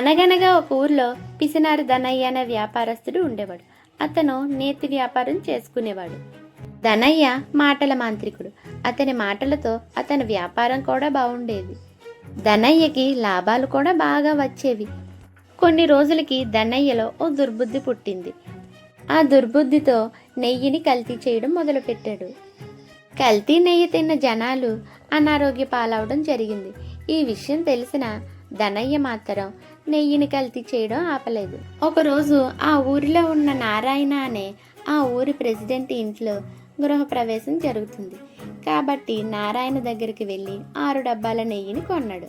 అనగనగా ఒక ఊర్లో పిసినారి ధనయ్య అనే వ్యాపారస్తుడు ఉండేవాడు. అతను నేతి వ్యాపారం చేసుకునేవాడు. ధనయ్య మాటల మాంత్రికుడు. అతని మాటలతో అతని వ్యాపారం కూడా బాగుండేది ధనయ్యకి లాభాలు కూడా బాగా వచ్చేవి. కొన్ని రోజులకి ధనయ్యలో ఓ దుర్బుద్ధి పుట్టింది. ఆ దుర్బుద్ధితో నెయ్యిని కల్తీ చేయడం మొదలుపెట్టాడు. కల్తీ నెయ్యి తిన్న జనాలు అనారోగ్య పాలవడం జరిగింది. ఈ విషయం తెలిసిన ధనయ్య మాత్రం నెయ్యిని కల్తీ చేయడం ఆపలేదు. ఒకరోజు ఆ ఊరిలో ఉన్న నారాయణ అనే ఆ ఊరి ప్రెసిడెంట్ ఇంట్లో గృహప్రవేశం జరుగుతుంది. కాబట్టి నారాయణ దగ్గరికి వెళ్ళి ఆరు డబ్బాల నెయ్యిని కొన్నాడు.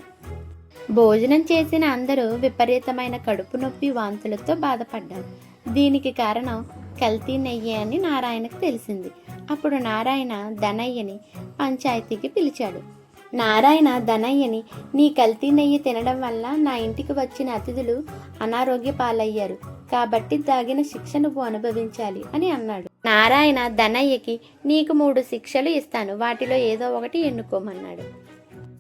భోజనం చేసిన అందరూ విపరీతమైన కడుపు నొప్పి వాంతులతో బాధపడ్డారు. దీనికి కారణం కల్తీ నెయ్యి అని నారాయణకు తెలిసింది. అప్పుడు నారాయణ ధనయ్యని పంచాయతీకి పిలిచాడు. నారాయణ ధనయ్యని నీ కల్తీ నెయ్యి తినడం వల్ల నా ఇంటికి వచ్చిన అతిథులు అనారోగ్య పాలయ్యారు. కాబట్టి దాగిన శిక్ష నువ్వు అనుభవించాలి అని అన్నాడు. నారాయణ ధనయ్యకి నీకు మూడు శిక్షలు ఇస్తాను. వాటిలో ఏదో ఒకటి ఎన్నుకోమన్నాడు.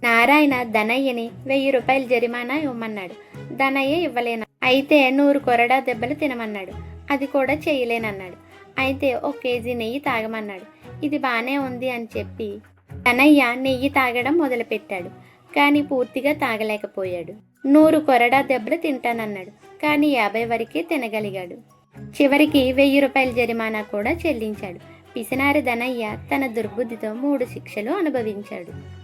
నారాయణ ధనయ్యని వెయ్యి రూపాయల జరిమానా ఇవ్వమన్నాడు. ధనయ్య ఇవ్వలేన? అయితే నూరు కొరడా దెబ్బలు తినమన్నాడు. అది కూడా చేయలేనన్నాడు. అయితే ఒక కేజీ నెయ్యి తాగమన్నాడు. ఇది బాగానే ఉంది అని చెప్పి ధనయ్య నెయ్యి తాగడం మొదలుపెట్టాడు కానీ పూర్తిగా తాగలేకపోయాడు. నూరు కొరడా దెబ్బలు తింటానన్నాడు కానీ యాభై వరకే తినగలిగాడు. చివరికి వెయ్యి రూపాయల జరిమానా కూడా చెల్లించాడు. పిసినారి ధనయ్య తన దుర్బుద్ధితో మూడు శిక్షలు అనుభవించాడు.